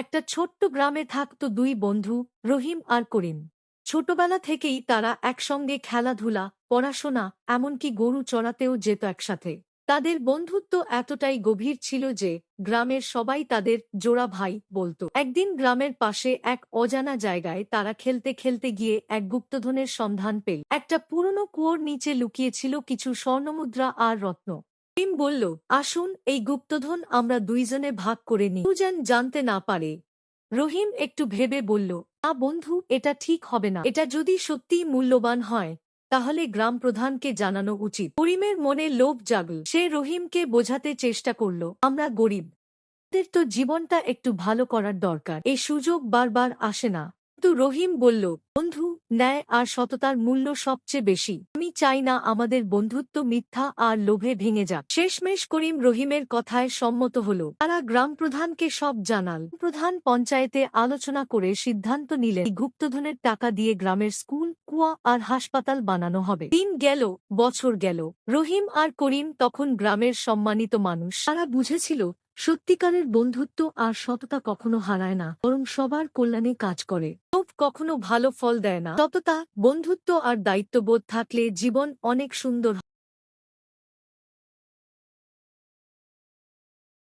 একটা ছোট্ট গ্রামে থাকত দুই বন্ধু, রহিম আর করিম। ছোটবেলা থেকেই তারা একসঙ্গে খেলাধুলা, পড়াশোনা, এমনকি গরু চড়াতেও যেত একসাথে। তাদের বন্ধুত্ব এতটাই গভীর ছিল যে, গ্রামের সবাই তাদের জোড়া ভাই বলতো। একদিন গ্রামের পাশে এক অজানা জায়গায় তারা খেলতে খেলতে গিয়ে এক গুপ্তধনের সন্ধান পেল। একটা পুরনো কুয়োর নিচে লুকিয়েছিল কিছু স্বর্ণমুদ্রা আর রত্ন। টিম বলল, আসুন, এই গুপ্তধন আমরা দুইজনে ভাগ করে নিই। যেন জানতে না পারে। রহিম একটু ভেবে বলল, না বন্ধু, এটা ঠিক হবে না। এটা যদি সত্যিই মূল্যবান হয়, তাহলে গ্রাম প্রধানকে জানানো উচিত। করিমের মনে লোভ জাগল। সে রহিমকে বোঝাতে চেষ্টা করল, আমরা গরিব। আমাদের তো জীবনটা একটু ভালো করার দরকার। এই সুযোগ বারবার আসে না। কিন্তু রহিম বলল, বন্ধু ন্যায় আর সততার মূল্য সবচেয়ে বেশি। আমি চাই না আমাদের বন্ধুত্ব মিথ্যা আর লোভে ভেঙে যাক। শেষমেশ করিম রহিমের কথায় সম্মত হল। তারা গ্রাম প্রধানকে সব জানাল। প্রধান পঞ্চায়েতে আলোচনা করে সিদ্ধান্ত নিলেন, গুপ্তধনের টাকা দিয়ে গ্রামের স্কুল, কুয়া আর হাসপাতাল বানানো হবে। দিন গেল, বছর গেল। রহিম আর করিম তখন গ্রামের সম্মানিত মানুষ। তারা বুঝেছিল, সত্যিকারের বন্ধুত্ব আর সততা কখনো হারায় না, বরং সবার কল্যাণে কাজ করে। কখনো ভালো ফল দেয় না। ততটা বন্ধুত্ব আর দায়িত্ববোধ থাকলে জীবন অনেক সুন্দর